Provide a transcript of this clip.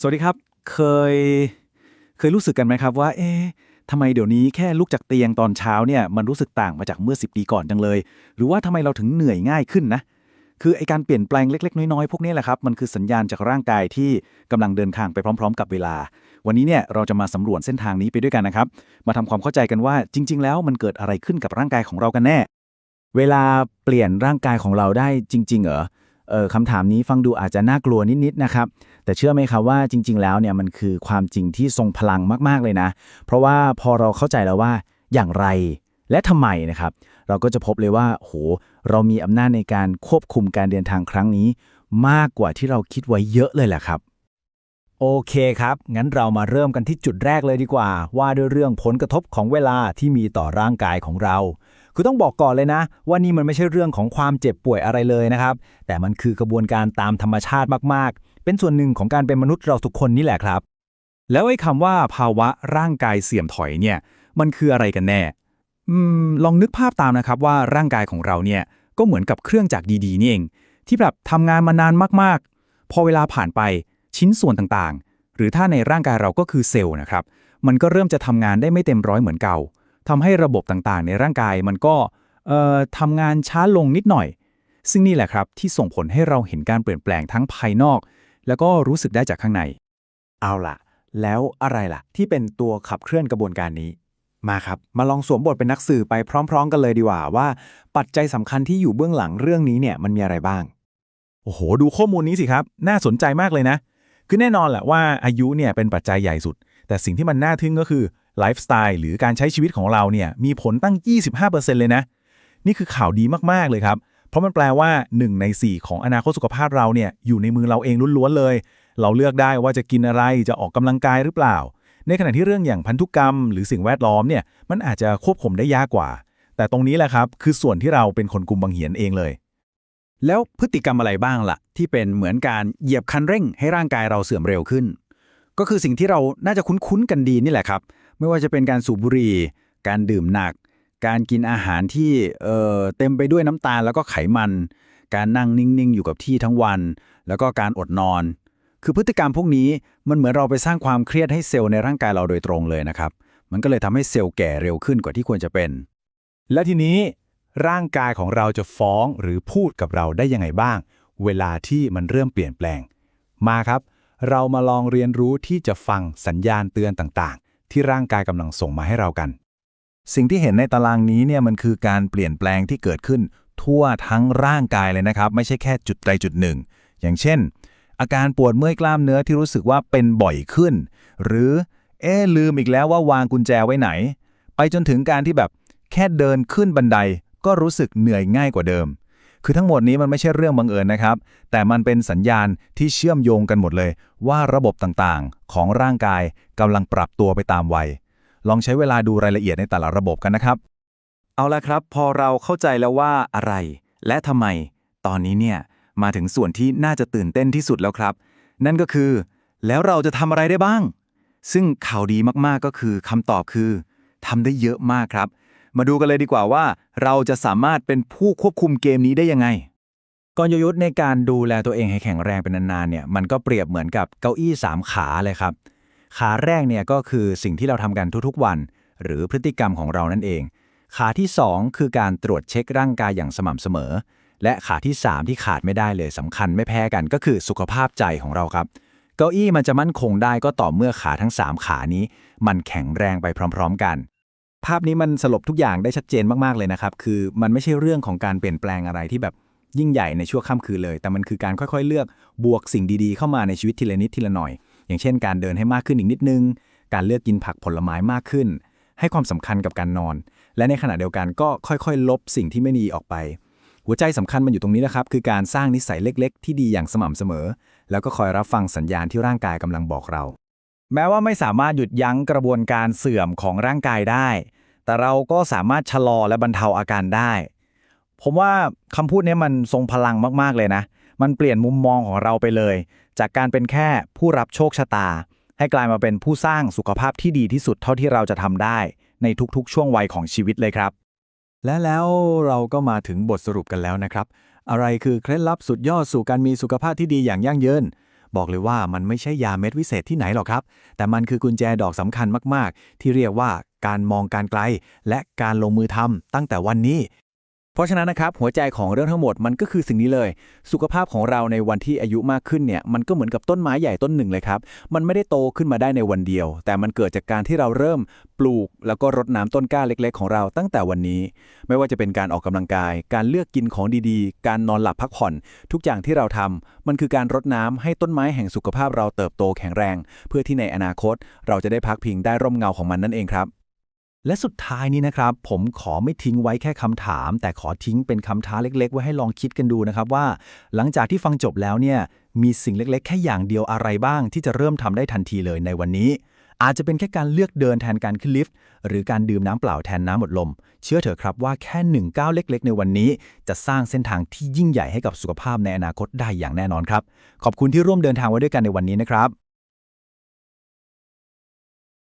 สวัสดีครับ เคย เคยรู้สึกกันไหมครับว่า เอ๊ะทำไมเดี๋ยวนี้แค่ลุกจากเตียงตอนเช้าเนี่ยมันรู้สึกต่างมาจากเมื่อ 10 ปีก่อนจังเลย หรือว่าทำไมเราถึงเหนื่อยง่ายขึ้นนะ คือไอการเปลี่ยนแปลงเล็ก ๆ น้อย ๆ พวกนี้แหละครับ มันคือสัญญาณจากร่างกายที่กำลังเดินทางไปพร้อม ๆ กับเวลา วันนี้เนี่ยเราจะมาสำรวจเส้นทางนี้ไปด้วยกันนะครับ มาทำความเข้าใจกันว่าจริง ๆ แล้วมันเกิดอะไรขึ้นกับร่างกายของเรากันแน่ เวลาเปลี่ยนร่างกายของเราได้จริง ๆ เหรอเออคำถามนี้ฟังดูอาจจะน่ากลัวนิดๆนะครับ แต่เชื่อไหมครับว่าจริง ๆ แล้วเนี่ยมันคือความจริงที่ทรงพลังมาก ๆ เลยนะ เพราะว่าพอเราเข้าใจแล้วว่าอย่างไรและทำไมนะครับ เราก็จะพบเลยว่าโหเรามีอำนาจในการควบคุมการเดินทางครั้งนี้ มากกว่าที่เราคิดไว้เยอะเลยแหละครับ โอเคครับ งั้นเรามาเริ่มกันที่จุดแรกเลยดีกว่า ว่าด้วยเรื่องผลกระทบของเวลาที่มีต่อร่างกายของเราคือต้องบอกก่อนเลยนะ ว่านี่มันไม่ใช่เรื่องของความเจ็บป่วยอะไรเลยนะครับ แต่มันคือกระบวนการตามธรรมชาติมากๆ เป็นส่วนหนึ่งของการเป็นมนุษย์เราทุกคนนี่แหละครับ แล้วไอ้คำว่าภาวะร่างกายเสื่อมถอยเนี่ย มันคืออะไรกันแน่อืมลองนึกภาพตามนะครับว่าร่างกายของเราเนี่ยก็เหมือนกับเครื่องจักรดีๆนี่เอง ที่แบบทำงานมานานมากๆ พอเวลาผ่านไปชิ้นส่วนต่างๆ หรือถ้าในร่างกายเราก็คือเซลล์นะครับ มันก็เริ่มจะทำงานได้ไม่เต็มร้อยเหมือนเก่าทำให้ระบบต่างๆ ในร่างกายมันก็เอ่อทำงานช้าลงนิดหน่อย ซึ่งนี่แหละครับที่ส่งผลให้เราเห็นการเปลี่ยนแปลงทั้งภายนอก แล้วก็รู้สึกได้จากข้างใน เอาล่ะ แล้วอะไรล่ะ ที่เป็นตัวขับเคลื่อนกระบวนการนี้ มาครับ มาลองสวมบทเป็นนักสื่อไปพร้อม ๆ กันเลยดีกว่าว่า ปัจจัยสำคัญที่อยู่เบื้องหลังเรื่องนี้เนี่ยมันมีอะไรบ้าง โอ้โห ดูข้อมูลนี้สิครับ น่าสนใจมากเลยนะ คือแน่นอนแหละว่าอายุเนี่ยเป็นปัจจัยใหญ่สุด แต่สิ่งที่มันน่าทึ่งก็คือไลฟ์สไตล์หรือการใช้ชีวิตของเราเนี่ยมีผลตั้ง 25%เลยนะ นี่คือข่าวดีมากๆเลยครับ ราะมันแปลว่า 1 ใน 4 ของอนาคตสุขภาพเราเนี่ยอยู่ในมือเราเองล้วนๆเลย เราเลือกได้ว่าจะกินอะไรจะออกกำลังกายหรือเปล่า ในขณะที่เรื่องอย่างพันธุกรรม หรือสิ่งแวดล้อมเนี่ยมันอาจจะควบคุมได้ยากกว่า แต่ตรงนี้แหละครับคือส่วนที่เราเป็นคนกลุ่มบังเหียนเองเลย แล้วพฤติกรรมอะไรบ้างล่ะ ที่เป็นเหมือนการเหยียบคันเร่งให้ร่างกายเราเสื่อมเร็วขึ้น ก็คือสิ่งที่เราน่าจะคุ้นๆกันดีนี่แหละครับ ไม่ว่าจะเป็นการสูบบุหรี่การดื่มหนัก การกินอาหารที่เอ่อเต็มไปด้วยน้ำตาลแล้วก็ไขมัน การนั่งนิ่งๆ อยู่กับที่ทั้งวัน แล้วก็การอดนอน คือพฤติกรรมพวกนี้มันเหมือนเราไปสร้างความเครียดให้เซลล์ในร่างกายเราโดยตรงเลยนะครับ มันก็เลยทำให้เซลล์แก่เร็วขึ้นกว่าที่ควรจะเป็น และทีนี้ร่างกายของเราจะฟ้องหรือพูดกับเราได้ยังไงบ้าง เวลาที่มันเริ่มเปลี่ยนแปลง มาครับ เรามาลองเรียนรู้ที่จะฟังสัญญาณเตือนต่างๆ ที่ร่างกายกำลังส่งมาให้เรากัน สิ่งที่เห็นในตารางนี้เนี่ยมันคือการเปลี่ยนแปลงที่เกิดขึ้นทั่วทั้งร่างกายเลยนะครับ ไม่ใช่แค่จุดใดจุดหนึ่ง อย่างเช่น อาการปวดเมื่อยกล้ามเนื้อที่รู้สึกว่าเป็นบ่อยขึ้น หรือเอ๊ลืมอีกแล้วว่าวางกุญแจไว้ไหน ไปจนถึงการที่แบบแค่เดินขึ้นบันไดก็รู้สึกเหนื่อยง่ายกว่าเดิม คือทั้งหมดนี้มันไม่ใช่เรื่องบังเอิญนะครับ แต่มันเป็นสัญญาณที่เชื่อมโยงกันหมดเลย ว่าระบบต่างๆ ของร่างกายกำลังปรับตัวไปตามวัย ลองใช้เวลาดูรายละเอียดในแต่ละระบบกันนะครับ เอาละครับ พอเราเข้าใจแล้วว่าอะไร และทำไม ตอนนี้เนี่ยมาถึงส่วนที่น่าจะตื่นเต้นที่สุดแล้วครับ นั่นก็คือ แล้วเราจะทำอะไรได้บ้าง ซึ่งข่าวดีมากๆก็คือคำตอบคือทำได้เยอะมากครับ มาดูกันเลยดีกว่าว่า เราจะสามารถเป็นผู้ควบคุมเกมนี้ได้ยังไงกลยุทธ์ในการดูแลตัวเองให้แข็งแรงเป็นนานๆเนี่ยมันก็เปรียบเหมือนกับเก้าอี้3ขาเลยครับ ขาแรกเนี่ยก็คือสิ่งที่เราทำกันทุกๆวัน หรือพฤติกรรมของเรานั่นเอง ขาที่ 2 คือการตรวจเช็คร่างกายอย่างสม่ำเสมอ และขาที่ 3 ที่ขาดไม่ได้เลยสำคัญไม่แพ้กันก็คือสุขภาพใจของเราครับ เก้าอี้มันจะมั่นคงได้ก็ต่อเมื่อขาทั้ง 3 ขานี้ มันแข็งแรงไปพร้อม ๆ กัน ภาพนี้มันสรุปทุกอย่างได้ชัดเจนมากๆเลยนะครับคือมันไม่ใช่เรื่องของการเปลี่ยนแปลงอะไรที่แบบยิ่งใหญ่ในชั่วข้ามคืนเลย แต่มันคือการค่อยๆ เลือกบวกสิ่งดีๆ เข้ามาในชีวิตทีละนิดทีละหน่อย อย่างเช่นการเดินให้มากขึ้นอีกนิดนึง การเลือกกินผักผลไม้มากขึ้น ให้ความสำคัญกับการนอน และในขณะเดียวกันก็ค่อยๆ ลบสิ่งที่ไม่ดีออกไป หัวใจสำคัญมันอยู่ตรงนี้นะครับ คือการสร้างนิสัยเล็ก ๆ ที่ดีอย่างสม่ำเสมอ แล้วก็คอยรับฟังสัญญาณที่ร่างกายกำลังบอกเรา แม้ว่าไม่สามารถหยุดยั้งกระบวนการเสื่อมของร่างกายได้ แต่เราก็สามารถชะลอและบรรเทาอาการได้ ผมว่าคำพูดนี้มันทรงพลังมากๆเลยนะมันเปลี่ยนมุมมองของเราไปเลย จากการเป็นแค่ผู้รับโชคชะตา ให้กลายมาเป็นผู้สร้างสุขภาพที่ดีที่สุดเท่าที่เราจะทำได้ ในทุกๆ ช่วงวัยของชีวิตเลยครับ และแล้วเราก็มาถึงบทสรุปกันแล้วนะครับ อะไรคือเคล็ดลับสุดยอดสู่การมีสุขภาพที่ดีอย่างยั่งยืนบอกเลยว่ามันไม่ใช่ยาเม็ดวิเศษที่ไหนหรอกครับ แต่มันคือกุญแจดอกสำคัญมาก ๆ ที่เรียกว่าการมองการไกล และการลงมือทำตั้งแต่วันนี้ เพราะฉะนั้นนะครับหัวใจของเรื่องทั้งหมดมันก็คือสิ่งนี้เลย สุขภาพของเราในวันที่อายุมากขึ้นเนี่ยมันก็เหมือนกับต้นไม้ใหญ่ต้นหนึ่งเลยครับ มันไม่ได้โตขึ้นมาได้ในวันเดียว แต่มันเกิดจากการที่เราเริ่มปลูก แล้วก็รดน้ำต้นกล้าเล็ก ๆ ของเราตั้งแต่วันนี้ ไม่ว่าจะเป็นการออกกำลังกาย การเลือกกินของดีๆ การนอนหลับพักผ่อน ทุกอย่างที่เราทำมันคือการรดน้ำให้ต้นไม้แห่งสุขภาพเราเติบโตแข็งแรง เพื่อที่ในอนาคต เราจะได้พักพิงได้ร่มเงาของมันนั่นเองครับ และสุดท้ายนี้นะครับ ผมขอไม่ทิ้งไว้แค่คำถาม แต่ขอทิ้งเป็นคำท้าเล็ก ๆ ไว้ให้ลองคิดกันดูนะครับว่า หลังจากที่ฟังจบแล้วเนี่ยมีสิ่งเล็ก ๆ แค่อย่างเดียวอะไรบ้าง ที่จะเริ่มทำได้ทันทีเลยในวันนี้ อาจจะเป็นแค่การเลือกเดินแทนการขึ้นลิฟต์ หรือการดื่มน้ำเปล่าแทนน้ำหมดลม เชื่อเถอะครับว่าแค่หนึ่งก้าวเล็ก ๆ ในวันนี้ จะสร้างเส้นทางที่ยิ่งใหญ่ให้กับสุขภาพในอนาคตได้อย่างแน่นอนครับ ขอบคุณที่ร่วมเดินทางไว้ด้วยกันในวันนี้นะครับ